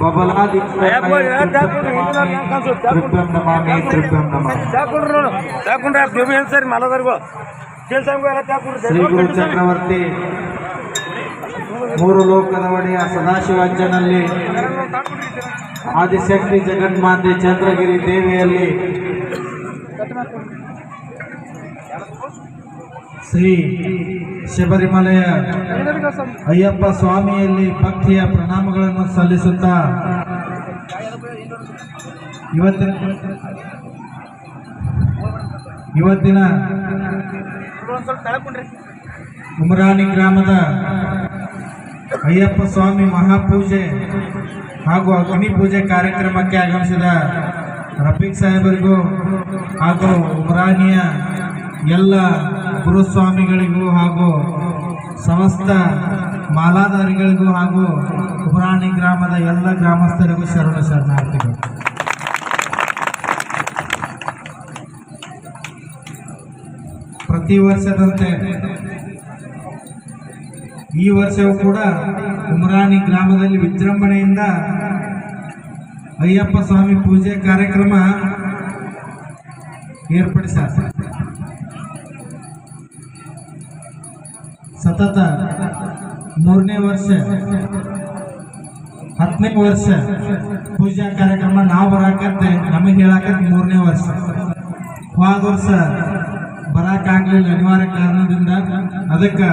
ಬಬಲಾದಿ ಶ್ರೀ ಗುರು ಚಕ್ರವರ್ತಿ ಮೂರು ಲೋಕದ ಒಡೆಯ ಸದಾಶಿವಾಜ್ಯನಲ್ಲಿ ಆದಿಶಕ್ತಿ ಜಗನ್ಮಾತೆ ಚಂದ್ರಗಿರಿ ದೇವಿಯಲ್ಲಿ ಶ್ರೀ ಶಬರಿಮಲೆಯ ಅಯ್ಯಪ್ಪ ಸ್ವಾಮಿಯಲ್ಲಿ ಭಕ್ತಿಯ ಪ್ರಣಾಮಗಳನ್ನು ಸಲ್ಲಿಸುತ್ತಾ ಇವತ್ತಿನ ಇವತ್ತಿನ ಉಮರಾಣಿ ಗ್ರಾಮದ ಅಯ್ಯಪ್ಪ ಸ್ವಾಮಿ ಮಹಾಪೂಜೆ ಹಾಗೂ ಅಗ್ನಿ ಪೂಜೆ ಕಾರ್ಯಕ್ರಮಕ್ಕೆ ಆಗಮಿಸಿದ ರಫೀಕ್ ಸಾಹೇಬರಿಗೂ ಹಾಗೂ ಉಮರಾಣಿಯ ಎಲ್ಲ ಗುರುಸ್ವಾಮಿಗಳಿಗೂ ಹಾಗೂ ಸಮಸ್ತ ಮಾಲಾಧಾರಿಗಳಿಗೂ ಹಾಗೂ ಉಮರಾಣಿ ಗ್ರಾಮದ ಎಲ್ಲ ಗ್ರಾಮಸ್ಥರಿಗೂ ಶರಣ ಶರಣಾರ್ಥಿಗಳು. ಪ್ರತಿ ವರ್ಷದಂತೆ ಈ ವರ್ಷವೂ ಕೂಡ ಉಮರಾಣಿ ಗ್ರಾಮದಲ್ಲಿ ವಿಜೃಂಭಣೆಯಿಂದ ಅಯ್ಯಪ್ಪ ಸ್ವಾಮಿ ಪೂಜೆ ಕಾರ್ಯಕ್ರಮ ಏರ್ಪಡಿಸ್ಯಾರ ಸತತ ಮೂರನೇ ವರ್ಷ, ಹತ್ತನೇ ವರ್ಷ ಪೂಜಾ ಕಾರ್ಯಕ್ರಮ ನಾವು ಬರಾಕತ್ತೆ, ನಮಗೆ ಹೇಳಾಕತ್ತೆ ಮೂರನೇ ವರ್ಷ. ಹೋದ ವರ್ಷ ಬರಾಕಾಗ್ಲಿಲ್ಲ ಅನಿವಾರ್ಯ ಕಾರಣದಿಂದ. ಅದಕ್ಕೆ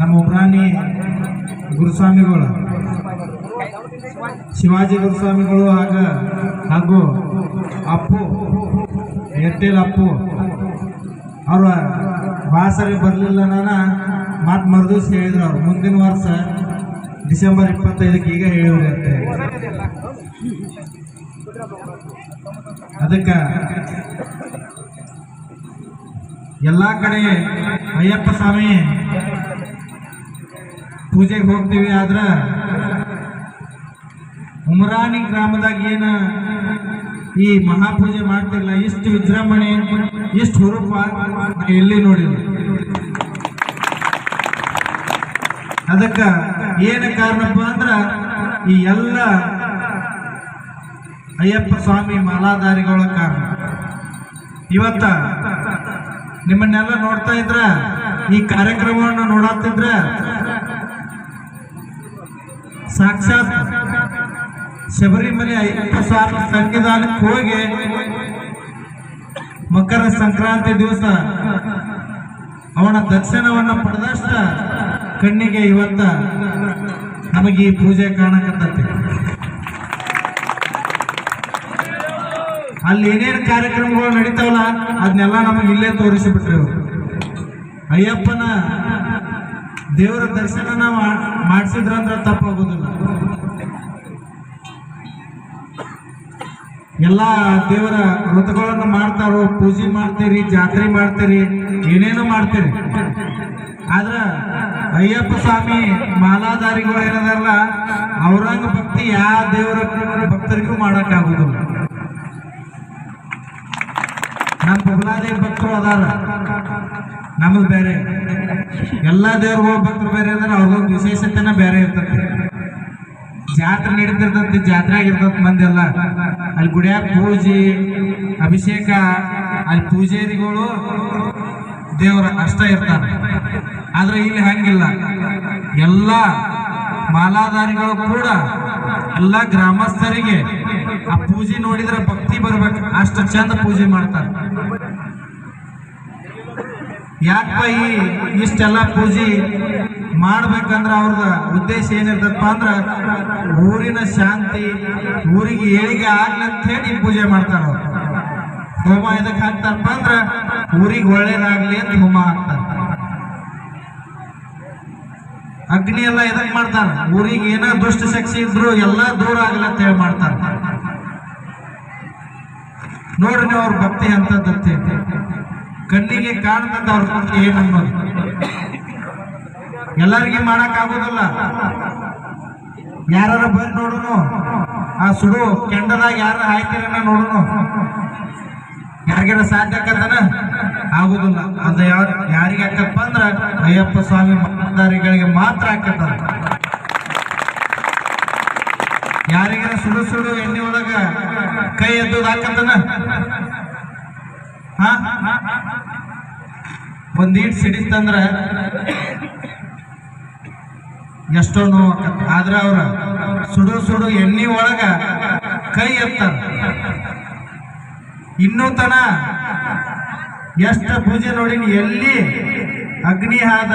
ನಮ್ಮ ಉಬ್ರಾಣಿ ಗುರುಸ್ವಾಮಿಗಳು, ಶಿವಾಜಿ ಗುರುಸ್ವಾಮಿಗಳು ಆಗ ಹಾಗೂ ಅಪ್ಪು, ಏರ್ಟೆಲ್ ಅಪ್ಪು, ಅವ್ರ ಭಾಸರಿ ಬರಲಿಲ್ಲ ನಾನು ಮಾತು ಮರುದಿವ್ಸ ಹೇಳಿದ್ರು ಅವ್ರು ಮುಂದಿನ ವರ್ಷ ಡಿಸೆಂಬರ್ ಇಪ್ಪತ್ತೈದಕ್ಕೆ ಈಗ ಹೇಳಿವ್ರಿ ಅಂತ. ಅದಕ್ಕೆ ಎಲ್ಲ ಕಡೆ ಅಯ್ಯಪ್ಪ ಸ್ವಾಮಿ ಪೂಜೆಗೆ ಹೋಗ್ತೀವಿ ಆದ್ರ ಉಮರಾಣಿ ಗ್ರಾಮದಾಗ ಏನ ಈ ಮಹಾಪೂಜೆ ಮಾಡ್ತಿರಲ್ಲ ಇಷ್ಟು ವಿಜೃಂಭಣೆ, ಇಷ್ಟು ಹುರುಪ, ಎಲ್ಲಿ ನೋಡಿಲ್ಲ. ಅದಕ್ಕ ಏನ ಕಾರಣಪ್ಪ ಅಂದ್ರ, ಈ ಎಲ್ಲ ಅಯ್ಯಪ್ಪ ಸ್ವಾಮಿ ಮಾಲಾಧಾರಿಗಳ ಕಾರಣ. ಇವತ್ತ ನಿಮ್ಮನ್ನೆಲ್ಲ ನೋಡ್ತಾ ಇದ್ರ, ಈ ಕಾರ್ಯಕ್ರಮವನ್ನು ನೋಡತ್ತಿದ್ರ ಸಾಕ್ಷಾತ್ ಶಬರಿಮಲೆ ಅಯ್ಯಪ್ಪ ಸ್ವಾಮಿ ಸಂವಿಧಾನಕ್ಕೆ ಹೋಗಿ ಮಕರ ಸಂಕ್ರಾಂತಿ ದಿವಸ ಅವನ ದರ್ಶನವನ್ನ ಪಡೆದಷ್ಟ ಕಣ್ಣಿಗೆ ಇವತ್ತ ನಮಗೆ ಈ ಪೂಜೆ ಕಾಣಕತ್ತೈತಿ. ಅಲ್ಲಿ ಏನೇನು ಕಾರ್ಯಕ್ರಮಗಳು ನಡೀತಾವಲ್ಲ ಅದನ್ನೆಲ್ಲ ನಮಗೆ ಇಲ್ಲೇ ತೋರಿಸಿಬಿಟ್ರಿ. ಅವರು ಅಯ್ಯಪ್ಪನ ದೇವರ ದರ್ಶನ ನಾವು ಮಾಡಿಸಿದ್ರಂದ್ರೆ ತಪ್ಪಾಗೋದಿಲ್ಲ. ಎಲ್ಲ ದೇವರ ವ್ರತಗಳನ್ನು ಮಾಡ್ತಾರೋ, ಪೂಜೆ ಮಾಡ್ತೀರಿ, ಜಾತ್ರೆ ಮಾಡ್ತೀರಿ, ಏನೇನು ಮಾಡ್ತೀರಿ. ಆದ್ರ ಅಯ್ಯಪ್ಪ ಸ್ವಾಮಿ ಮಾಲಾಧಾರಿಗಳು ಏನದಲ್ಲ ಅವ್ರಂಗ ಭಕ್ತಿ ಯಾವ ದೇವರ ಭಕ್ತರಿಗೂ ಮಾಡಕ್ಕಾಗೋದಿಲ್ಲ. ನಮ್ಮ ಬಬಲಾದೇವಿ ಭಕ್ತರು ಅದಾರ. ನಮ್ಮದು ಬೇರೆ. ಎಲ್ಲ ದೇವ್ರಿಗೂ ಭಕ್ತರು ಬೇರೆ ಅಂದ್ರೆ ಅವ್ರಿಗೊಂದು ವಿಶೇಷತೆನ ಬೇರೆ ಇರ್ತದೆ. ಜಾತ್ರೆ ನಡೀತಿರ್ತಂತೆ, ಜಾತ್ರೆ ಆಗಿರ್ತೈತಿ ಎಲ್ಲ ಅಲ್ಲಿ ಗುಡಿಯಾಗ ಪೂಜೆ, ಅಭಿಷೇಕ, ಅಲ್ಲಿ ಪೂಜಾರಿಗಳು ದೇವರ ಅಷ್ಟ ಇರ್ತಾರೆ. ಆದ್ರೆ ಇಲ್ಲಿ ಹಂಗಿಲ್ಲ. ಎಲ್ಲ ಮಾಲಾಧಾರಿಗಳು ಕೂಡ ಎಲ್ಲ ಗ್ರಾಮಸ್ಥರಿಗೆ ಆ ಪೂಜೆ ನೋಡಿದ್ರೆ ಭಕ್ತಿ ಬರ್ಬೇಕು. ಅಷ್ಟು ಚಂದ ಪೂಜೆ ಮಾಡ್ತಾರೆ. ಯಾಕಪ್ಪ ಈ ಇಷ್ಟೆಲ್ಲ ಪೂಜೆ ಮಾಡ್ಬೇಕಂದ್ರ ಅವ್ರದ ಉದ್ದೇಶ ಏನಿರ್ತದಪ್ಪ ಅಂದ್ರ ಊರಿನ ಶಾಂತಿ, ಊರಿಗೆ ಏಳಿಗೆ ಆಗ್ಲಂತ ಹೇಳಿ ಪೂಜೆ ಮಾಡ್ತಾರ ಅವ್ರು. ಹೋಮ ಇದಕ್ಕೆ ಹಾಕ್ತಾರಪ್ಪ ಅಂದ್ರ ಊರಿಗೆ ಒಳ್ಳೇದಾಗ್ಲಿ ಅಂತ ಹೋಮ ಹಾಕ್ತಾರ. ಅಗ್ನಿ ಎಲ್ಲ ಇದಕ್ ಮಾಡ್ತಾರ? ಊರಿಗೆ ಏನೋ ದುಷ್ಟ ಶಕ್ತಿ ಇದ್ರು ಎಲ್ಲಾ ದೂರ ಆಗ್ಲಿ ಅಂತ ಹೇಳಿ ಮಾಡ್ತಾರ. ನೋಡ್ರಿ ಅವ್ರ ಭಕ್ತಿ ಅಂತದಂತೆ ಕಣ್ಣಿಗೆ ಕಾಣ್ತಂತ ಅವ್ರ ಏನು ಅನ್ನೋದು. ಎಲ್ಲರಿಗೆ ಮಾಡಕ್ ಆಗೋದಿಲ್ಲ. ಯಾರು ಬಂದು ನೋಡುನು. ಆ ಸುಡು ಕೆಂಡದಾಗ ಯಾರ ಹಾಯ್ತೀರನ್ನ ನೋಡುನು. ಯಾರಿಗಾರ ಸಾಧ್ಯ ಆಕತ್ತನ? ಆಗುದಿಲ್ಲ. ಅದ ಯಾರ ಯಾರಿಗೆ ಆಕಪ್ಪ ಅಂದ್ರ ಅಯ್ಯಪ್ಪ ಸ್ವಾಮಿ ಮತದಾರಿಗಳಿಗೆ ಮಾತ್ರ ಆಕತ್ತ ಯಾರಿಗಾರ ಸುಡು ಸುಡು ಎಣ್ಣೆ ಒಳಗ ಕೈ ಎದ್ದು ಹಾಕಂತನ ಹಾ ಒಂದೀಟ್ ಸಿಡಿತಂದ್ರ ಎಷ್ಟೋ ನೋವು ಆದ್ರೆ ಅವ್ರ ಸುಡು ಸುಡು ಎಣ್ಣೆ ಒಳಗ ಕೈ ಎತ್ತಾರ. ಇನ್ನೂ ತನ ಎಷ್ಟ ಪೂಜೆ ನೋಡಿನಿ, ಎಲ್ಲಿ ಅಗ್ನಿ ಆದ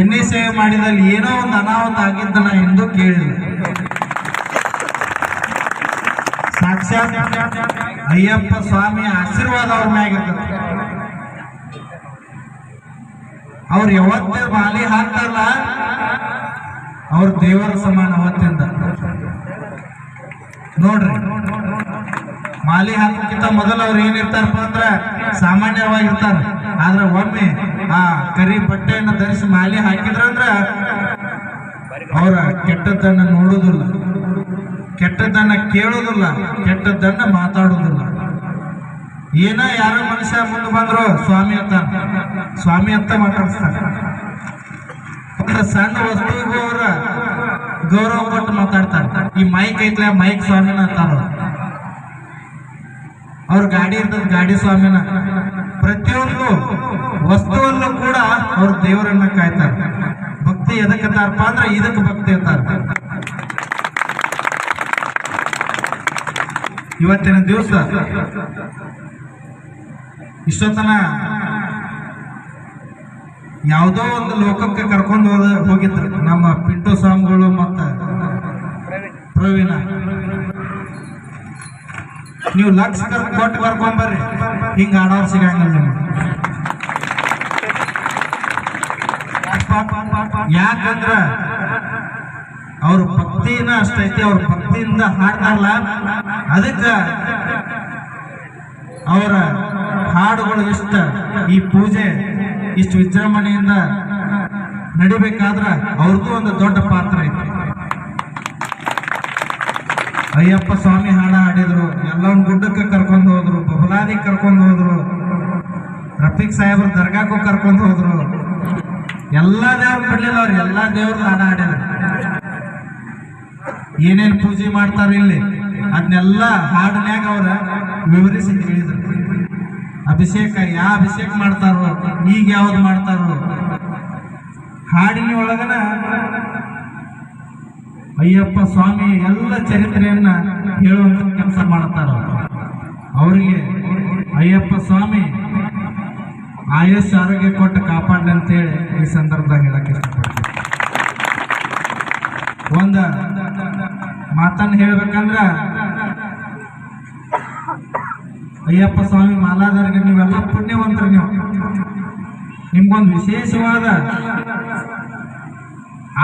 ಎಣ್ಣೆ ಸೇವೆ ಮಾಡಿದಲ್ಲಿ ಏನೋ ಒಂದು ಅನಾಹುತ ಆಗಿದ್ದನ ಎಂದು ಕೇಳಿ ಸಾಕ್ಷಾತ್ ಅಯ್ಯಪ್ಪ ಸ್ವಾಮಿ ಆಶೀರ್ವಾದ ಅವ್ರ ಮ್ಯಾಗ ಅವ್ರು ಯಾವತ್ತೇ ಬಾಲಿ ಹಾಕ್ತಾರಲ್ಲ? ಅವ್ರ ದೇವರ ಸಮಾನ ಅವತ್ತಿಂದ. ನೋಡ್ರಿ. ಮಾಲಿ ಹಾಕೋಕ್ಕಿಂತ ಮೊದಲು ಅವ್ರು ಏನಿರ್ತಾರಪ್ಪ ಅಂದ್ರೆ ಸಾಮಾನ್ಯವಾಗಿರ್ತಾರ. ಆದ್ರೆ ಒಮ್ಮೆ ಆ ಕರಿ ಬಟ್ಟೆಯನ್ನು ಧರಿಸಿ ಮಾಲಿ ಹಾಕಿದ್ರಂದ್ರ ಅವರ ಕೆಟ್ಟದ್ದನ್ನ ನೋಡುದಿಲ್ಲ. ಕೆಟ್ಟದ್ದನ್ನ ಕೇಳೋದಿಲ್ಲ. ಕೆಟ್ಟದ್ದನ್ನ ಮಾತಾಡೋದಿಲ್ಲ. ಏನ ಯಾರೋ ಮನುಷ್ಯ ಮುಂದೆ ಬಂದ್ರು, ಸ್ವಾಮಿ ಅಂತ. ಸ್ವಾಮಿ ಅಂತ ಮಾತಾಡಿಸ್ತಾರೆ. ಸಣ್ಣ ವಸ್ತುಗೂ ಅವ್ರ ಗೌರವ ಕೊಟ್ಟು ಮಾತಾಡ್ತಾರೆ. ಈ ಮೈಕ್ ಐತ್ಲ ಮೈಕ್ ಸ್ವಾಮಿನ ಅಂತಾರ ಅವ್ರು. ಗಾಡಿ ಇರ್ತದ, ಗಾಡಿ ಸ್ವಾಮಿನ. ಪ್ರತಿಯೊಂದು ವಸ್ತುವನ್ನು ಕೂಡ ಅವ್ರ ದೇವರನ್ನ ಕಾಯ್ತಾರೆ. ಭಕ್ತಿ ಎದಕ್ಕಂತಾರಪ್ಪ ಅಂದ್ರೆ, ಇದಕ್ಕೆ ಭಕ್ತಿ ಅಂತಾರ. ಇವತ್ತಿನ ದಿವಸ ಇಷ್ಟೊತ್ತನ ಯಾವುದೋ ಒಂದು ಲೋಕಕ್ಕೆ ಕರ್ಕೊಂಡು ಹೋದ ಹೋಗಿದ್ರು. ನಮ್ಮ ಪಿಂಟು ಸ್ವಾಮಿಗಳು ಮತ್ತು ಪ್ರವೀಣ. ನೀವು ಲಕ್ಷ ಕೊಟ್ಟು ಕರ್ಕೊಂಬರ್ರಿ. ಹಿಂಗ ಆಡೋರು ಸಿಗಂಗಿಲ್ಲ ನಿಮ್ಗೆ. ಯಾಕಂದ್ರ ಅವ್ರ ಭಕ್ತಿನ ಅಷ್ಟೈತಿ, ಅವ್ರ ಭಕ್ತಿಯಿಂದ ಹಾಡ್ತಾರಲ್ಲ, ಅದಕ್ಕೆ ಅವರ ಹಾಡುಗಳು ಇಷ್ಟ ಈ ಪೂಜೆ, ಇಷ್ಟು ವಿಜೃಂಭಣೆಯಿಂದ ನಡಿಬೇಕಾದ್ರ ಅವ್ರದ್ದು ಒಂದು ದೊಡ್ಡ ಪಾತ್ರ ಐತಿ. ಅಯ್ಯಪ್ಪ ಸ್ವಾಮಿ ಹಾಡ ಹಾಡಿದ್ರು ಎಲ್ಲವನ್ ಗುಡ್ಡಕ್ಕೆ ಕರ್ಕೊಂಡು ಹೋದ್ರು ಬಬಲಾದಿ ಕರ್ಕೊಂಡು ಹೋದ್ರು, ರಫೀಕ್ ಸಾಹೇಬ್ರ ದರ್ಗಾಕ್ಕೂ ಕರ್ಕೊಂಡು ಹೋದ್ರು. ಎಲ್ಲಾ ದೇವ್ರ ಬಿಡ್ಲಿಲ್ಲ ಅವ್ರು, ಎಲ್ಲಾ ದೇವ್ರ ಹಾಡ ಹಾಡಿದ್ರು ಏನೇನು ಪೂಜೆ ಮಾಡ್ತಾರೆ ಇಲ್ಲಿ ಅದನ್ನೆಲ್ಲ ಹಾಡಿನ್ಯಾಗ ಅವ್ರ ವಿವರಿಸಿ ಹೇಳಿದ್ರು ಅಭಿಷೇಕ, ಯಾ ಅಭಿಷೇಕ ಮಾಡ್ತಾರೋ ಈಗ ಯಾವ್ದು ಮಾಡ್ತಾರೋ ಹಾಡಿನ ಒಳಗನ ಅಯ್ಯಪ್ಪ ಸ್ವಾಮಿ ಎಲ್ಲ ಚರಿತ್ರೆಯನ್ನ ಹೇಳುವಂತ ಕೆಲಸ ಮಾಡ್ತಾರ ಅವರಿಗೆ ಅಯ್ಯಪ್ಪ ಸ್ವಾಮಿ ಆಯುಷ್ ಆರೋಗ್ಯ ಕೊಟ್ಟು ಕಾಪಾಡ್ಲಿ ಅಂತೇಳಿ ಈ ಸಂದರ್ಭದಾಗ ಹೇಳಕ್ ಇಷ್ಟಪಡ್ತೀನಿ. ಒಂದ ಮಾತನ್ನು ಹೇಳ್ಬೇಕಂದ್ರ ಅಯ್ಯಪ್ಪ ಸ್ವಾಮಿ ಮಾಲಾದಾರ್ಗೆ ನೀವೆಲ್ಲ ಪುಣ್ಯವಂತರು ನೀವು. ನಿಮ್ಗೊಂದು ವಿಶೇಷವಾದ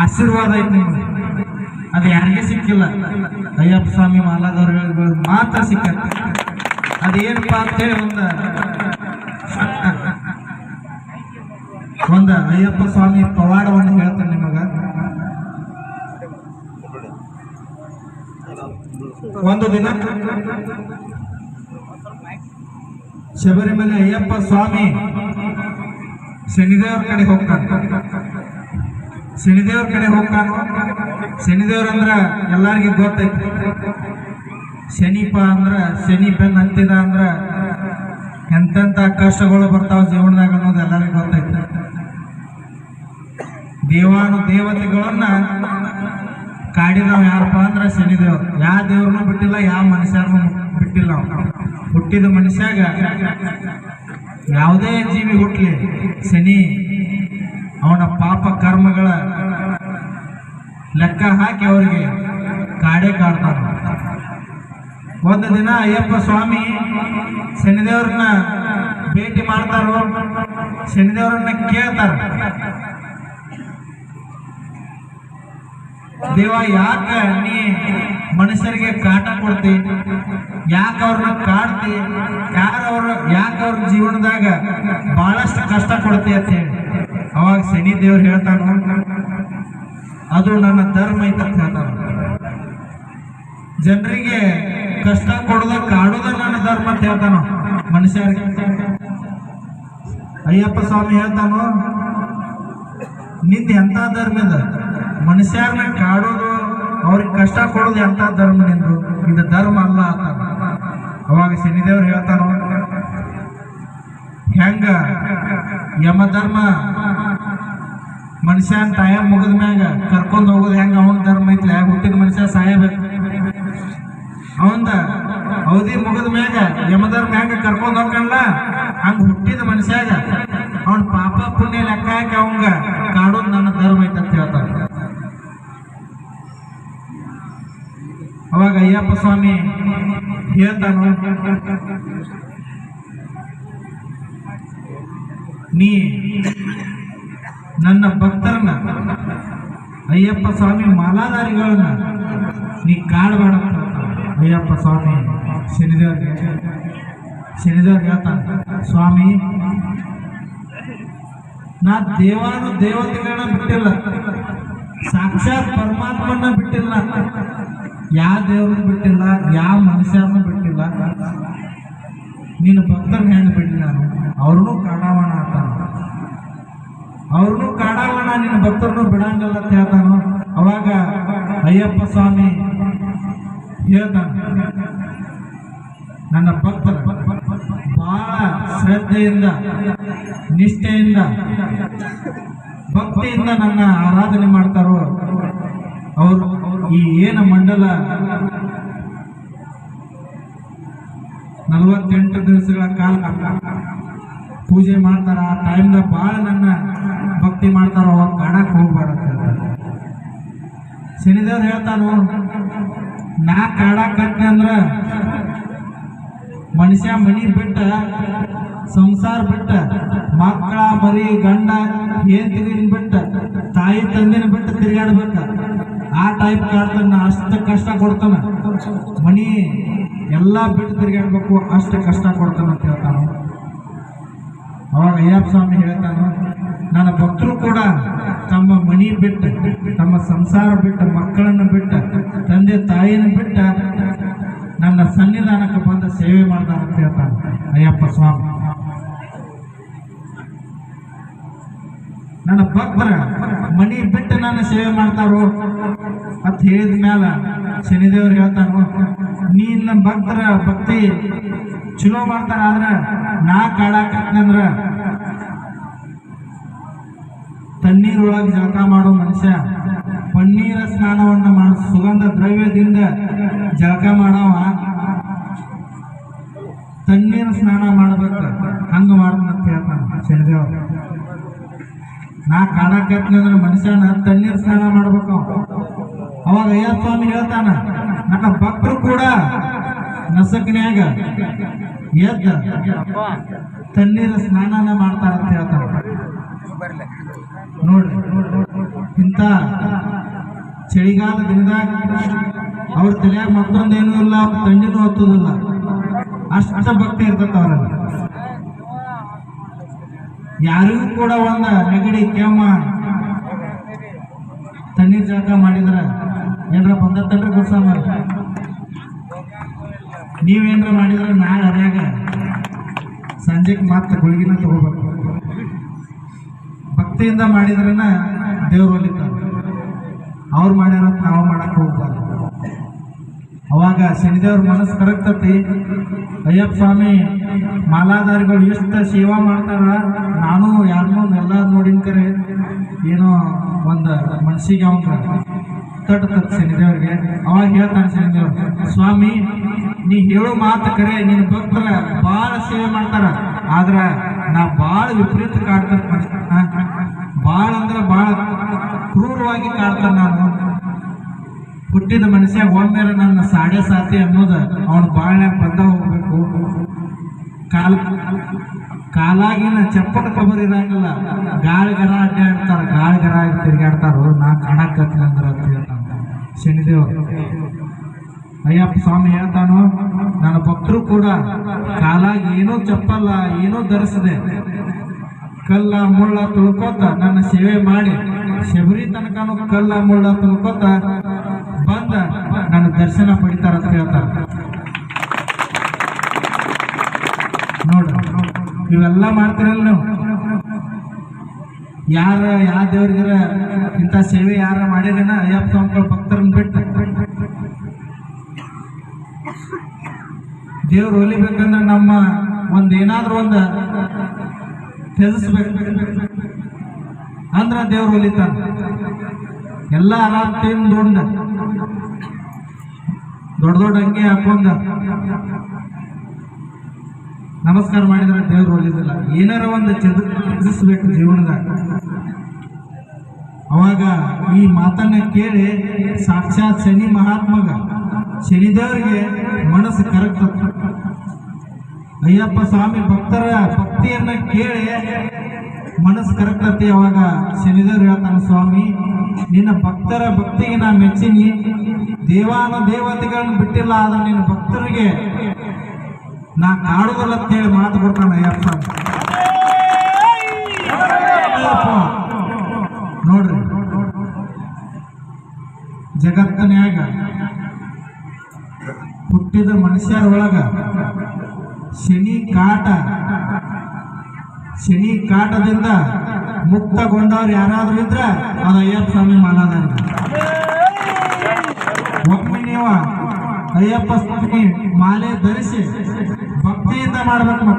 ಆಶೀರ್ವಾದ ಐತಿ ನಿಮ್ಗೆ. ಅದು ಯಾರಿಗೆ ಸಿಕ್ಕಿಲ್ಲ. ಅಯ್ಯಪ್ಪ ಸ್ವಾಮಿ ಮಾಲಾದವ್ರಿಗೆ ಮಾತ್ರ ಸಿಕ್ಕ ಅದೇನಪ್ಪ ಅಂತೇಳಿ ಒಂದು ಒಂದು ಅಯ್ಯಪ್ಪ ಸ್ವಾಮಿ ಪವಾಡವನ್ನು ಹೇಳ್ತೇನೆ ನಿಮಗ. ಒಂದು ದಿನ ಶಬರಿಮಲೆ ಅಯ್ಯಪ್ಪ ಸ್ವಾಮಿ ಶನಿದೇವ್ರ ಕಡೆ ಹೋಗ್ತಾನೆ ಶನಿದೇವ್ರ ಕಡೆ ಹೋಗ್ತಾನ ಶನಿದೇವ್ರ ಅಂದ್ರ ಎಲ್ಲಾರ್ಗಿ ಗೊತ್ತೈತಿ. ಶನಿಪ ಅಂದ್ರ ಶನಿ ಬೆನ್ ಹತ್ತಿದ ಅಂದ್ರ ಎಂತೆಂತ ಕಷ್ಟಗಳು ಬರ್ತಾವ ಜೀವನದಾಗ ಅನ್ನೋದು ಎಲ್ಲರಿಗೂ ಗೊತ್ತೈತಿ. ದೇವಾನು ದೇವತೆಗಳನ್ನ ಕಾಡಿದವ ಯಾರಪ್ಪ ಅಂದ್ರ ಶನಿದೇವ್ರು. ಯಾವ ದೇವ್ರನ್ನೂ ಬಿಟ್ಟಿಲ್ಲ ಯಾವ ಮನುಷ್ಯರನ್ನು ಬಿಟ್ಟಿಲ್ಲ ಅವ. ಹುಟ್ಟಿದ ಮನುಷ್ಯಾಗ ಯಾವುದೇ ಜೀವಿ ಹುಟ್ಟಲಿ ಶನಿ ಅವನ ಪಾಪ ಕರ್ಮಗಳ ಲೆಕ್ಕ ಹಾಕಿ ಅವರಿಗೆ ಕಾಡೇ ಕಾಡ್ತಾನ. ಒಂದು ದಿನ ಅಯ್ಯಪ್ಪ ಸ್ವಾಮಿ ಶನಿದೇವ್ರನ್ನ ಭೇಟಿ ಮಾಡ್ತಾರೋ, ಶನಿದೇವ್ರನ್ನ ಕೇಳ್ತಾರ. ದೇವ, ಯಾಕೆ ನೀ ಮನುಷ್ಯರಿಗೆ ಕಾಟ ಕೊಡ್ತಿ? ಯಾಕ ಅವ್ರನ್ನ ಕಾಡ್ತಿ? ಯಾರು ಅವ್ರ ಯಾಕೆ ಅವ್ರ ಜೀವನದಾಗ ಬಹಳಷ್ಟು ಕಷ್ಟ ಕೊಡ್ತಿ ಅಂತ ಹೇಳಿ. ಅವಾಗ ಶನಿ ದೇವ್ರು ಹೇಳ್ತಾನ, ಅದು ನನ್ನ ಧರ್ಮ ಐತ ಹೇಳ್ತಾನ. ಜನರಿಗೆ ಕಷ್ಟ ಕೊಡೋದ, ಕಾಡೋದ ನನ್ನ ಧರ್ಮ ಅಂತ ಹೇಳ್ತಾನ. ಮನುಷ್ಯರಿಗೆ. ಅಯ್ಯಪ್ಪ ಸ್ವಾಮಿ ಹೇಳ್ತಾನು, ನಿಂದ ಎಂತ ಧರ್ಮ ಇದೆ? ಮನುಷ್ಯರನ್ನ ಕಾಡೋದು, ಅವ್ರಿಗೆ ಕಷ್ಟ ಕೊಡೋದು ಎಂತ ಧರ್ಮ ನಿಂದು? ಇದು ಧರ್ಮ ಅಲ್ಲ ಅಂತ ಅವಾಗ ಶನಿದೇವ್ರು ಹೇಳ್ತಾನು, ಹೆಂಗ? ಯಮಧರ್ಮ ಮನುಷ್ಯನ ಟೈಮ್ ಮುಗಿದ ಮ್ಯಾಗ ಕರ್ಕೊಂಡು ಹೋಗೋದು ಹೆಂಗ? ಅವನ ಧರ್ಮ ಐತ್ಲ, ಹುಟ್ಟಿದ ಮನುಷ್ಯ ಸಾಯಬೇಕು. ಅವಂದ, ಅವಧಿ ಮುಗಿದ ಮ್ಯಾಗ ಯಮಧರ್ಮ ಹೆಂಗ ಕರ್ಕೊಂಡು ಹೋಗಲ್ಲ ಹಂಗ ಹುಟ್ಟಿದ ಮನುಷ್ಯಾಗ ಅವನ್ ಪಾಪ ಪುಣ್ಯ ಲೆಕ್ಕ ಹಾಕಿ ಅವಂಗ ಕಾಡೋದು ನನ್ನ ಧರ್ಮ ಐತೆ ಅಂತ ಹೇಳ್ತಾರ ಅವಾಗ ಅಯ್ಯಪ್ಪ ಸ್ವಾಮಿ ಹೇಳ್ತಾನು? ನೀ ನನ್ನ ಭಕ್ತರನ್ನ, ಅಯ್ಯಪ್ಪ ಸ್ವಾಮಿ ಮಾಲಾಧಾರಿಗಳನ್ನ ನೀ ಕಾಡಬೇಡ ಅಯ್ಯಪ್ಪ ಸ್ವಾಮಿ, ಶನಿದೇವ್ರಿಗೆ ಶನಿದೇವ್ರಿಗೆ ಹೇಳ್ತಾನೆ, ಸ್ವಾಮಿ, ನಾ ದೇವಾನು ದೇವತೆಗಳನ್ನ ಬಿಟ್ಟಿಲ್ಲ. ಸಾಕ್ಷಾತ್ ಪರಮಾತ್ಮನ ಬಿಟ್ಟಿಲ್ಲ. ಯಾವ ದೇವ್ರನ್ನ ಬಿಟ್ಟಿಲ್ಲ ಯಾವ ಮನುಷ್ಯರನ್ನ ಬಿಟ್ಟಿಲ್ಲ. ನಿನ್ನ ಭಕ್ತರ ಹೆಣ್ಣು ಬಿಡಿ ನಾನು. ಅವ್ರನ್ನೂ ಕಾಡಾವಣ ಅಂತ ಅವ್ರನ್ನೂ ಕಾಡಾವಣ ನಿನ್ನ ಭಕ್ತರನ್ನು ಬಿಡಂಗಲ್ಲ ಅಂತ ಹೇಳ್ತಾನು. ಅವಾಗ ಅಯ್ಯಪ್ಪ ಸ್ವಾಮಿ ಹೇಳ್ತಾನ, ನನ್ನ ಭಕ್ತರ ಬಹಳ ಶ್ರದ್ಧೆಯಿಂದ, ನಿಷ್ಠೆಯಿಂದ, ಭಕ್ತಿಯಿಂದ ನನ್ನ ಆರಾಧನೆ ಮಾಡ್ತಾರೋ ಅವರು ಈ ಏನು ಮಂಡಲ ನಲವತ್ತೆಂಟು ದಿವಸಗಳ ಕಾಲ ಪೂಜೆ ಮಾಡ್ತಾರ, ಆ ಟೈಮ್ದಾಗ ಭಾಳ ನನ್ನ ಭಕ್ತಿ ಮಾಡ್ತಾರ, ಅವಾಗ ಕಾಡಕ್ಕೆ ಹೋಗ್ಬಾರ್ದು ಶನಿದೇವ್ರು ಹೇಳ್ತಾನು, ನಾ ಕಾಡಕ್ಕೆ ಅಂದ್ರ ಮನುಷ್ಯ ಮನಿ ಬಿಟ್ಟ, ಸಂಸಾರ ಬಿಟ್ಟ, ಮಕ್ಕಳ ಮರಿ ಗಂಡ ಹೆಂಡತಿನ ಬಿಟ್ಟ, ತಾಯಿ ತಂದಿನ ಬಿಟ್ಟು ತಿರುಗಾಡ್ಬೇಕ. ಆ ಟೈಪ್ ಕೇಳ್ತಾನೆ ಅಷ್ಟು ಕಷ್ಟ ಕೊಡ್ತಾನೆ. ಮನಿ ಎಲ್ಲ ಬಿಟ್ಟು ತಿರುಗಾಡ್ಬೇಕು ಅಷ್ಟು ಕಷ್ಟ ಕೊಡ್ತಾನ ಅಂತ ಹೇಳ್ತಾನು. ಅವಾಗ ಅಯ್ಯಪ್ಪ ಸ್ವಾಮಿ ಹೇಳ್ತಾನು, ನನ್ನ ಭಕ್ತರು ಕೂಡ ತಮ್ಮ ಮನಿ ಬಿಟ್ಟು, ತಮ್ಮ ಸಂಸಾರ ಬಿಟ್ಟು, ಮಕ್ಕಳನ್ನು ಬಿಟ್ಟು, ತಂದೆ ತಾಯಿನ ಬಿಟ್ಟ ನನ್ನ ಸನ್ನಿಧಾನಕ್ಕೆ ಬಂದ ಸೇವೆ ಮಾಡ್ತಾರೆ ಅಂತ ಹೇಳ್ತಾನೆ ಅಯ್ಯಪ್ಪ ಸ್ವಾಮಿ ನನ್ನ ಭಕ್ತರ, ಮನಿ ಬಿಟ್ಟು ನಾನು ಸೇವೆ ಮಾಡ್ತಾರೋ? ಅಂತ ಹೇಳಿದ ಮ್ಯಾಲ ಶನಿದೇವ್ರು ಹೇಳ್ತಾನು, ನೀ ನನ್ನ ಭಕ್ತರ ಭಕ್ತಿ ಚಲೋ ಮಾಡ್ತಾರ ಆದ್ರ ನಾ ಕಾಡಾಕಂದ್ರ ತಣ್ಣೀರೊಳಗೆ ಜಳಕ ಮಾಡೋ ಮನುಷ್ಯ ಪನ್ನೀರ ಸ್ನಾನವನ್ನು ಮಾಡ, ಸುಗಂಧ ದ್ರವ್ಯದಿಂದ ಜಳಕ ಮಾಡವ. ತಣ್ಣೀರು ಸ್ನಾನ ಮಾಡ್ಬೇಕು, ಹಂಗ ಅಂತ ಹೇಳ್ತಾನೆ ಶನಿದೇವ ನಾ ಕಾಡಾಕತ್ನಂದ್ರ ಮನುಷ್ಯನ ತಣ್ಣೀರ್ ಸ್ನಾನ ಮಾಡ್ಬೇಕು ಅವ. ಅವಾಗ ಅಯ್ಯ ಸ್ವಾಮಿ ಹೇಳ್ತಾನ, ನನ್ನ ಭಕ್ತರು ಕೂಡ ನಸಕ್ನ್ಯಾಗ ಎದ್ದ ತಣ್ಣೀರ ಸ್ನಾನನ ಮಾಡ್ತಾರ ಅಂತ ಹೇಳ್ತಾರ ನೋಡ್ರಿ ಇಂಥ ಚಳಿಗಾಲ ದಿನದಾಗ ಅವ್ರ ತಲೆಯಾಗ ಮತ್ತೊಂದೇನೂ ಇಲ್ಲ ಹತ್ತೋದಿಲ್ಲ ಹತ್ತುದಿಲ್ಲ. ಅಷ್ಟ ಭಕ್ತಿ ಇರ್ತೈತೆ ಅವ್ರಲ್ಲಿ. ಯಾರಿಗೂ ಕೂಡ ಒಂದ ನೆಗಡಿ, ಕೆಮ್ಮ. ತಣ್ಣೀರ್ ಜಳಕ ಮಾಡಿದ್ರ ಏನ್ರ ಬಂದತ್ತಲ್ರಿ ಗುಡ್ಸಮ್ಮ ನೀವೇನ್ರ ಮಾಡಿದ್ರ ನಾಳೆ ಅದ್ಯಾಗ ಸಂಜೆಗೆ ಮತ್ತೆ ಗುಳಿಗಿನ ತಗೋಬೇಕು. ಭಕ್ತಿಯಿಂದ ಮಾಡಿದ್ರನ ದೇವ್ರು ಒಲಿತಾರ. ಅವ್ರು ಮಾಡ್ಯಾರ ನಾವು ಮಾಡಕ್ ಹೋಗ್ಬಾರ್ದು. ಅವಾಗ ಶನಿದೇವ್ರ ಮನಸ್ಸು ಕರಗ್ತತಿ ಅಯ್ಯಪ್ಪ ಸ್ವಾಮಿ, ಮಾಲಾಧಾರಿಗಳು ಎಷ್ಟು ಸೇವಾ ಮಾಡ್ತಾರ? ನಾನು ಯಾರನ್ನೂ ಎಲ್ಲ ನೋಡಿನ ಕರೆ ಏನೋ ಒಂದು ಮನಸ್ಸಿಗೆ ಅವಂಗ ತಟ್ಟತದ ಶನಿದೇವ್ರಿಗೆ. ಅವಾಗ ಹೇಳ್ತಾನೆ ಶನಿದೇವ್ರ, ಸ್ವಾಮಿ, ನೀ ಹೇಳೋ ಮಾತು ಕರೆ ನಿನ್ನ ಭಕ್ತರ ಭಾಳ ಸೇವೆ ಮಾಡ್ತಾರ. ಆದ್ರೆ ನಾ ಭಾಳ ವಿಪರೀತ ಕಾಡ್ತಾನೆ ಭಾಳ ಅಂದ್ರೆ ಭಾಳ ಕ್ರೂರವಾಗಿ ಕಾಡ್ತಾನೆ ನಾನು. ಹುಟ್ಟಿದ ಮನುಷ್ಯ ಒಮ್ಮೆ ನನ್ನ ಸಾಡೆ ಸಾತಿ ಅನ್ನೋದು ಅವನ ಬಾಳ್ನ್ಯಾಗ ಬಂದ ಹೋಗ್ಬೇಕು. ಕಾಲ, ಕಾಲಾಗಿನ ಚಪ್ಪಟ ಕಬರ್ ಇರಂಗಿಲ್ಲ. ಗಾಳಿ ಗರ ಅಡ್ಡಾಡ್ತಾರ ಗಾಳಿ ಗರ ಆಗಿ ತಿರ್ಗಾಡ್ತಾರ ನಾ ಕಾಣಕತ್ತೀನಿ ಅಂದ್ರ ಅಂತ ಹೇಳ್ತಾನ. ಶನಿದೇವ, ಅಯ್ಯಪ್ಪ ಸ್ವಾಮಿ ಹೇಳ್ತಾನು, ನನ್ನ ಭಕ್ತರು ಕೂಡ ಕಾಲಾಗಿ ಏನೋ ಚಪ್ಪಲ್ಲ, ಏನೋ ಧರಿಸದೆ. ಕಲ್ಲ, ಮುಳ್ಳ ತುಳ್ಕೊತ ನನ್ನ ಸೇವೆ ಮಾಡಿ, ಶಬರಿ ತನಕನು ಕಲ್ಲ, ಮುಳ್ಳ ತುಳ್ಕೋತ ಬಂದ ನನ್ನ ದರ್ಶನ ಪಡಿತಾರ ಅಂತ ಹೇಳ್ತಾರ. ನೋಡ್ರಿ ಇವೆಲ್ಲ ಮಾಡ್ತಿರಲ್ಲ ನೀವು. ಯಾರ ಯಾವ ದೇವ್ರಿಗರ ಇಂಥ ಸೇವೆ ಯಾರ ಮಾಡಿರೇನ ಅಯ್ಯಪ್ಪ ಸ್ವಾಮಿಗಳ ಭಕ್ತರನ್ನ ಬಿಟ್ಟು. ದೇವ್ರು ಹೊಲಿಬೇಕಂದ್ರೆ ನಮ್ಮ ಒಂದ್ ಏನಾದ್ರೂ ಒಂದು ತ್ಯಜಿಸ್ಬೇಕು. ಅಂದ್ರ ದೇವ್ರು ಒಲಿತಾನ. ಎಲ್ಲ ಆರಾಮ್ ತಿಂದು ಉಂಡ. ದೊಡ್ಡ ದೊಡ್ಡ ಅಂಗಿ ಹಾಕೊಂಡ. ನಮಸ್ಕಾರ ಮಾಡಿದ್ರೆ ದೇವ್ರು ಹೋಗಿದ್ದಿಲ್ಲ ಏನಾರ ಒಂದು ಚದಿಸ್ಬೇಕು ಜೀವನದಾಗ. ಅವಾಗ ಈ ಮಾತನ್ನ ಕೇಳಿ ಸಾಕ್ಷಾತ್ ಶನಿ ಮಹಾತ್ಮಗ, ಶನಿದೇವರಿಗೆ ಮನಸ್ಸು ಕರೆಕ್ಟ್ ಅಯ್ಯಪ್ಪ ಸ್ವಾಮಿ ಭಕ್ತರ ಭಕ್ತಿಯನ್ನ ಕೇಳಿ ಮನಸ್ಸು ಕರೆಕ್ಟ್ ಅವಾಗ ಶನಿದೇವ್ರು ಹೇಳ್ತಾನೆ, ಸ್ವಾಮಿ ನಿನ್ನ ಭಕ್ತರ ಭಕ್ತಿಗೆ ನಾ ಮೆಚ್ಚಿನಿ. ದೇವಾನ ದೇವತೆಗಳನ್ನು ಬಿಟ್ಟಿಲ್ಲ, ಆದ್ರೆ ನಿನ್ನ ಭಕ್ತರಿಗೆ ನಾ ಕಾಡುದಿಲ್ಲ ಅಂತೇಳಿ ಮಾತು ಕೊಡ್ತಾನ ಅಯ್ಯಪ್ಪ. ನೋಡ್ರಿ. ಜಗತ್ತನ್ಯಾಗ ಹುಟ್ಟಿದ ಮನುಷ್ಯರ ಒಳಗ ಶನಿ ಕಾಟ, ಶನಿ ಕಾಟದಿಂದ ಮುಕ್ತಗೊಂಡವ್ರು ಯಾರಾದ್ರೂ ಇದ್ರ ಅದು ಅಯ್ಯಪ್ಪ ಸ್ವಾಮಿ ಮಾಲಾದಾರ ಒಮ್ಮೆ ನೀವು ಅಯ್ಯಪ್ಪ ಸ್ವಾಮಿ ಮಾಲೆ ಧರಿಸಿ ಭಕ್ತಿಯಿಂದ ಮಾಡ್ಬೇಕು.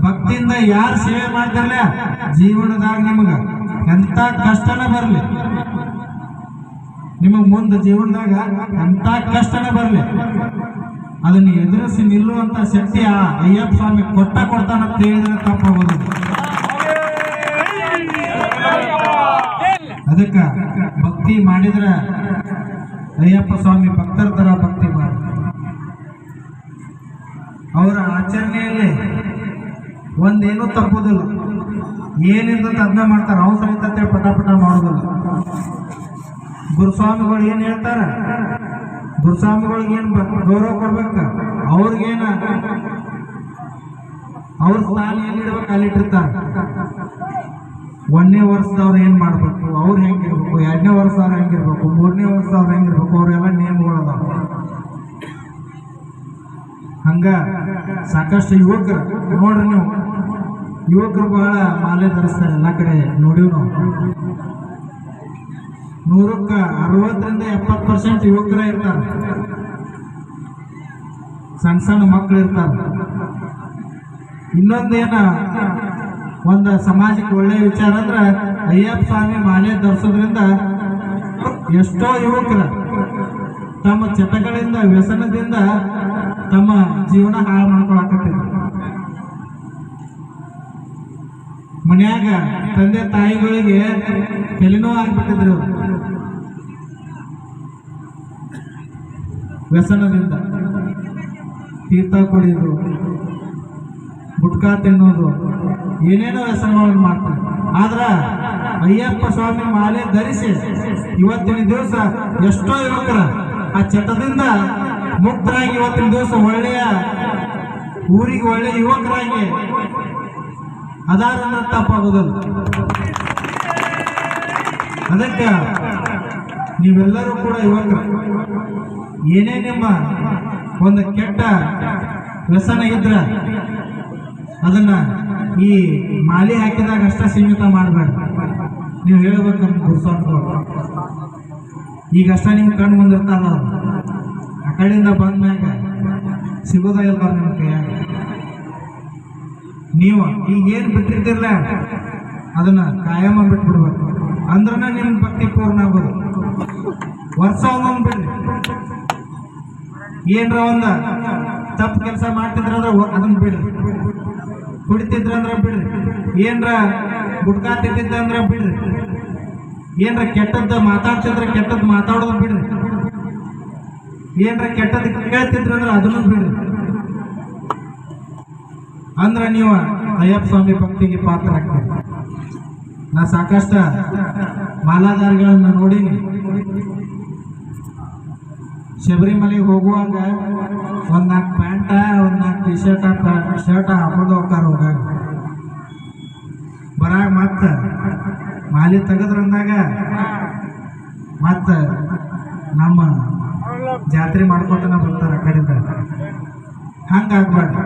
ಭಕ್ತಿಯಿಂದ ಯಾರು ಸೇವೆ ಮಾಡ್ತಿರ್ಲ? ಜೀವನದಾಗ ನಿಮಗ ಎಂತ ಕಷ್ಟನ ಬರಲಿ. ನಿಮಗ್ ಮುಂದೆ ಜೀವನದಾಗ ಎಂತ ಕಷ್ಟನ ಬರಲಿ. ಅದನ್ನ ಎದುರಿಸಿ ನಿಲ್ಲುವಂತ ಶಕ್ತಿ ಆ ಅಯ್ಯಪ್ಪ ಸ್ವಾಮಿ ಕೊಟ್ಟ ಕೊಡ್ತಾನ ಹೇಳಿದ್ರೆ ತಪ್ಪಾಗೋದು ಅದಕ್ಕ ಭಕ್ತಿ ಮಾಡಿದ್ರೆ ಅಯ್ಯಪ್ಪ ಸ್ವಾಮಿ ಭಕ್ತರ ಥರ ಭಕ್ತಿ ಮಾಡ್ತಾರೆ ಅವರ ಆಚರಣೆಯಲ್ಲಿ ಒಂದೇನೂ ತಪ್ಪುದಿಲ್ಲ. ಏನಿರ್ತದೆ ತಜ್ಞ ಮಾಡ್ತಾರೆ ಅವ್ರ ಸಹಿತ ಪಟ ಪಟ ಮಾಡೋದಿಲ್ಲ. ಗುರುಸ್ವಾಮಿಗಳು ಏನು ಹೇಳ್ತಾರ? ಗುರುಸ್ವಾಮಿಗಳಿಗೆ ಏನ್ ಗೌರವ ಕೊಡ್ಬೇಕ? ಅವ್ರಿಗೇನ? ಅವ್ರ ಸ್ಥಾನ ಎಲ್ಲಿಡ್ಬೇಕು ಅಲ್ಲಿಟ್ಟಿರ್ತಾರ. ಒಂದನೇ ವರ್ಷದವ್ರು ಏನು ಮಾಡ್ಬೇಕು? ಅವ್ರು ಹೆಂಗಿರ್ಬೇಕು? ಎರಡನೇ ವರ್ಷದವ್ರು ಹೆಂಗಿರ್ಬೇಕು? ಮೂರನೇ ವರ್ಷದವ್ರು ಹೆಂಗಿರ್ಬೇಕು? ಅವರೆಲ್ಲ ನೇಮಗಳದಾವ ಹಂಗ ಸಾಕಷ್ಟು ಯುವಕರು, ನೋಡ್ರಿ ನೀವು. ಯುವಕರು ಬಹಳ ಮಾಲೆ ಧರಿಸ್ತಾರೆ ಎಲ್ಲ ಕಡೆ, ನೋಡಿವ್ ನಾವು. ನೂರಕ್ಕ ಅರವತ್ತರಿಂದ ಎಪ್ಪತ್ತು ಪರ್ಸೆಂಟ್ ಯುವಕರೇ ಇರ್ತಾರೆ. ಸಣ್ಣ ಸಣ್ಣ ಮಕ್ಕಳು ಇರ್ತಾರೆ. ಇನ್ನೊಂದೇನ ಒಂದು ಸಮಾಜಕ್ಕೆ ಒಳ್ಳೆಯ ವಿಚಾರ ಅಂದ್ರೆ ಅಯ್ಯಪ್ಪ ಸ್ವಾಮಿ ಮಾಲೆ ಧರಿಸೋದ್ರಿಂದ ಎಷ್ಟೋ ಯುವಕರ ತಮ್ಮ ಚಟಗಳಿಂದ, ವ್ಯಸನದಿಂದ ತಮ್ಮ ಜೀವನ ಹಾಳು ಮಾಡ್ಕೊಳಕತ್ತಿದ್ರು. ಮನ್ಯಾಗ ತಂದೆ ತಾಯಿಗಳಿಗೆ ತಲೆನೋ ಆಗ್ಬಿಟ್ಟಿದ್ರು. ವ್ಯಸನದಿಂದ. ತೀರ್ಥ ಕುಡಿಯೋದು ಗುಟ್ಕಾ ತಿನ್ನೋದು. ಏನೇನೋ ವ್ಯಸನಗಳನ್ನು ಮಾಡ್ತಾರೆ. ಆದ್ರ ಅಯ್ಯಪ್ಪ ಸ್ವಾಮಿ ಮಾಲೆ ಧರಿಸಿ ಇವತ್ತಿನ ದಿವಸ ಎಷ್ಟೋ ಯುವಕರ ಆ ಚಟದಿಂದ ಮುಕ್ತರಾಗಿ ಇವತ್ತಿನ ದಿವಸ ಒಳ್ಳೆಯ ಊರಿಗೆ ಒಳ್ಳೆಯ ಯುವಕರಾಗಿ ಅದಾರ ತಪ್ಪಾಗೋದಲ್ಲ. ಅದಕ್ಕೆ ನೀವೆಲ್ಲರೂ ಕೂಡ ಯುವಕರು, ಏನೇ ನಿಮ್ಮ ಒಂದು ಕೆಟ್ಟ ವ್ಯಸನ ಇದ್ರ ಅದನ್ನ ಈ ಮಾಲೆ ಹಾಕಿದಾಗ ಅಷ್ಟ ಸೀಮಿತ ಮಾಡಬೇಡ. ನೀವು ಹೇಳ್ಬೇಕು ಗುರುಸ್ವಾಮಿಗಳು. ಈಗ ಅಷ್ಟ ನಿಮ್ ಕಣ್ಣು ಬಂದಿರ್ತಾರ. ಆ ಕಡೆಯಿಂದ ಬಂದ್ಮ್ಯಾಗ ಸಿಗೋದ ಇಲ್ಲ ನಿಮ್ಮ ಕೈಯಾಗ. ನೀವು ಈಗ ಏನ್ ಅದನ್ನು ಕಾಯಮ ಬಿಟ್ಬಿಡ್ಬೇಕು. ಅಂದ್ರನ ನಿಮ್ಮ ಭಕ್ತಿ ಪೂರ್ಣ ಆಗೋದು. ವರ್ಷ ಒಂದೊಂದು ಬಿಡ್ರಿ. ಏನ್ರ ಒಂದು ತಪ್ಪು ಕೆಲಸ ಮಾಡ್ತಿದ್ರೆ ಅದನ್ನ ಬಿಡ್ರಿ. ಕುಡಿತಿದ್ರಂದ್ರ ಬಿಡ್ರಿ. ಏನ್ರ ಗುಡ್ಕಾ ತಿಂತಿದ್ದಂದ್ರ ಬಿಡ್ರಿ. ಏನ್ರ ಕೆಟ್ಟದ್ದ ಮಾತಾಡ್ತಿದ್ರ ಕೆಟ್ಟದ್ ಮಾತಾಡೋದು ಬಿಡ್ರಿ. ಏನ್ರ ಕೆಟ್ಟದ್ ಅಂದ್ರೆ ಅದನ್ನು ಬಿಡ್ರಿ. ಅಂದ್ರ ನೀವು ಅಯ್ಯಪ್ಪ ಸ್ವಾಮಿ ಭಕ್ತಿಗೆ ಪಾತ್ರ ಆಗ್ತೀರಿ. ನಾ ಸಾಕಷ್ಟ ಮಾಲಾಧಾರಿಗಳನ್ನ ನೋಡೀನಿ. ಶಬರಿಮಲೆಗೆ ಹೋಗುವಾಗ ಒಂದು ನಾಲ್ಕು ಪ್ಯಾಂಟ ಒಂದು ನಾಲ್ಕು ಟಿ ಶರ್ಟ್ ಶರ್ಟ ಹಾಕೊಂಡು ಹೋಗ್ತಾರೆ ಹೋಗಾಗ ಬರಾಗ ಮತ್ತ ಮಾಲಿ ತೆಗದ್ರಂದಾಗ ಮತ್ತೆ ನಮ್ಮ ಜಾತ್ರೆ ಮಾಡ್ಕೊತನ ಬರ್ತಾರೆ ಆ ಕಡೆಯಿಂದ. ಹಂಗ ಆಗ್ಬಾರ್ದು.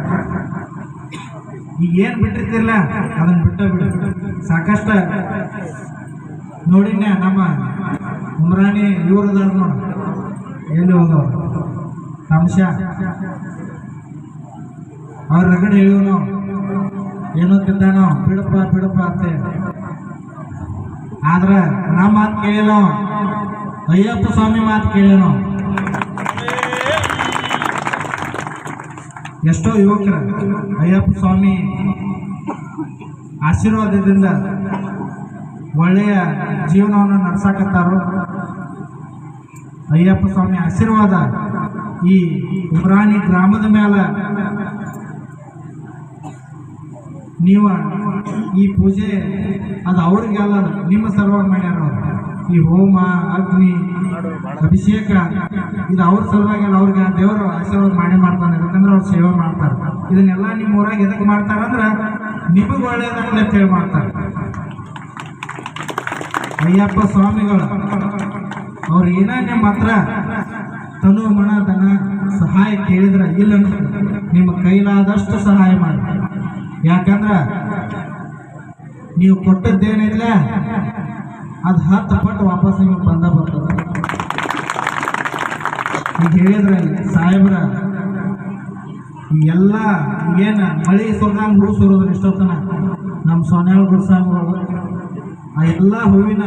ಈಗ ಏನು ಬಿಟ್ಟಿರ್ತಿರಲ್ಲ ಅದನ್ನ ಬಿಟ್ಟ ಬಿಡು. ಸಾಕಷ್ಟು ನೋಡಿನ ನಮ್ಮ ಉಮ್ರಾನಿ ಇವ್ರು ನೋಡಿ ನೋಡು. ಹೋದವ್ರು ಅಂಶ ಅವ್ರ ರಗಡೆ ಹೇಳಿವ್ ಏನೋ ತಿಂದಾನೋ ಬಿಡಪ್ಪ ಬಿಡಪ್ಪ ಅಂತ. ಆದ್ರೆ ನಮ್ಮ ಮಾತು ಕೇಳೋ ಅಯ್ಯಪ್ಪ ಸ್ವಾಮಿ ಮಾತು ಕೇಳೋ ಎಷ್ಟೋ ಯುವಕರ ಅಯ್ಯಪ್ಪ ಸ್ವಾಮಿ ಆಶೀರ್ವಾದದಿಂದ ಒಳ್ಳೆಯ ಜೀವನವನ್ನು ನಡ್ಸಾಕತ್ತಾರೋ ಅಯ್ಯಪ್ಪ ಸ್ವಾಮಿ ಆಶೀರ್ವಾದ ಈ ಉಮ್ರಾಣಿ ಗ್ರಾಮದ ಮೇಲೆ ನೀವು ಈ ಪೂಜೆ ಅದು ಅವ್ರಿಗೆಲ್ಲ ನಿಮ್ಮ ಸಲುವಾಗಿ ಮಾಡ್ಯಾರ ಈ ಹೋಮ, ಅಗ್ನಿ, ಅಭಿಷೇಕ, ಇದು ಅವ್ರ ಸಲುವಾಗಿ ಅಲ್ಲ, ಅವ್ರಿಗೆ ದೇವರು ಆಶೀರ್ವಾದ ಮಾಡೇ ಮಾಡ್ತಾನೆ. ಯಾಕಂದ್ರೆ ಅವ್ರು ಸೇವೆ ಮಾಡ್ತಾರೆ. ಇದನ್ನೆಲ್ಲ ನಿಮ್ಮ ಊರಾಗ ಎದಕ್ಕೆ ಮಾಡ್ತಾರಂದ್ರೆ ನಿಮಗೆ ಒಳ್ಳೇದಾಗಲಿ ಸೇವೆ ಮಾಡ್ತಾರೆ. ಅಯ್ಯಪ್ಪ ಸ್ವಾಮಿಗಳು ಅವ್ರು ಏನ ನಿಮ್ಮ ತನು ಮಣ, ದನ ಸಹಾಯ ಕೇಳಿದ್ರೆ ಇಲ್ಲ ನಿಮ್ಮ ಕೈಲಾದಷ್ಟು ಸಹಾಯ ಮಾಡಿ. ಯಾಕಂದ್ರೆ ನೀವು ಕೊಟ್ಟದ್ದೇನಿಲ್ಲ, ಅದು ಹತ್ತು ಪಟ್ಟು ವಾಪಸ್ ನಿಮಗೆ ಬಂದ ಬರ್ತದೆ. ಈಗ ಹೇಳಿದ್ರೆ ಸಾಹೇಬ್ರ ಎಲ್ಲ ಏನ ಮಳೆ ಸುರ್ದಂಗೆ ಹೂ ಸುರೋದ್ರ ಇಷ್ಟೊತ್ತನ ನಮ್ಮ ಸೋನ್ಯಾಳ ಗುರುಸ್ವಾಮಿಗಳು, ಆ ಎಲ್ಲ ಹೂವಿನ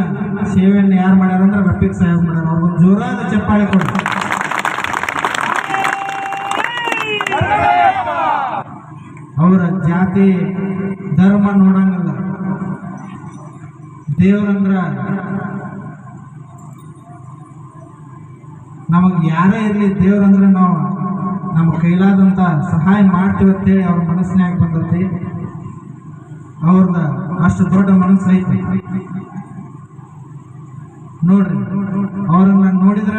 ಸೇವೆಯನ್ನು ಯಾರು ಮಾಡ್ಯಾರ ಅಂದ್ರೆ ರಫೀಕ್ ಸಾಹೇಬ್ ಮಾಡ್ಯಾರ. ಅವ್ರಿಗೊಂದು ಜೋರಾದ ಚಪ್ಪಾಳೆ ಕೊಡಿ. ಅವರ ಜಾತಿ, ಧರ್ಮ ನೋಡಂಗಿಲ್ಲ. ದೇವ್ರಂದ್ರ ನಮಗೆ ಯಾರೇ ಇರಲಿ ದೇವ್ರಂದ್ರೆ ನಾವು ನಮ್ಮ ಕೈಲಾದಂಥ ಸಹಾಯ ಮಾಡ್ತೀವಿ ಅಂತೇಳಿ ಅವ್ರ ಮನಸ್ಸಿನಾಗ ಬಂದೈತಿ ಅವ್ರದ ಅಷ್ಟು ದೊಡ್ಡ ಮನಸ್ಸು ಐತಿ ನೋಡ್ರಿ, ಅವ್ರನ್ನ ನೋಡಿದ್ರ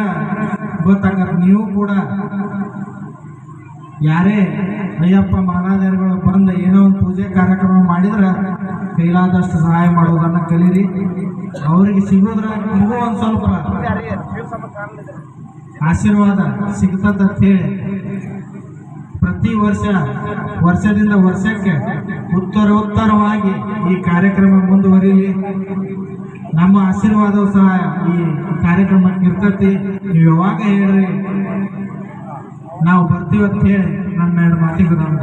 ಗೊತ್ತಾಗತ್ತೆ ನೀವು ಕೂಡ ಯಾರೇ ಅಯ್ಯಪ್ಪ ಮಹಾರಾಜರುಗಳು ಬಂದ ಏನೋ ಒಂದು ಪೂಜೆ ಕಾರ್ಯಕ್ರಮ ಮಾಡಿದ್ರೆ ಕೈಲಾದಷ್ಟು ಸಹಾಯ ಮಾಡೋದನ್ನ ಕಲೀರಿ. ಅವರಿಗೆ ಸಿಗೋದ್ರ ನಿಮಗೂ ಒಂದು ಸ್ವಲ್ಪ ಆಶೀರ್ವಾದ ಹೇಳಿ. ಪ್ರತಿ ವರ್ಷ, ವರ್ಷದಿಂದ ವರ್ಷಕ್ಕೆ ಉತ್ತರ ಉತ್ತರವಾಗಿ ಈ ಕಾರ್ಯಕ್ರಮ ಮುಂದುವರಿಲಿ. ನಮ್ಮ ಆಶೀರ್ವಾದವು ಸಹ ಈ ಕಾರ್ಯಕ್ರಮಕ್ಕೆ ಇರ್ತತಿ ನೀವು ಯಾವಾಗ ಹೇಳ್ರಿ ನಾವು ಬರ್ತೀವಿ ಅಂತ ಹೇಳಿ ನನ್ನ ಎರಡು ಮಾತಿಗೆ ನಾನು.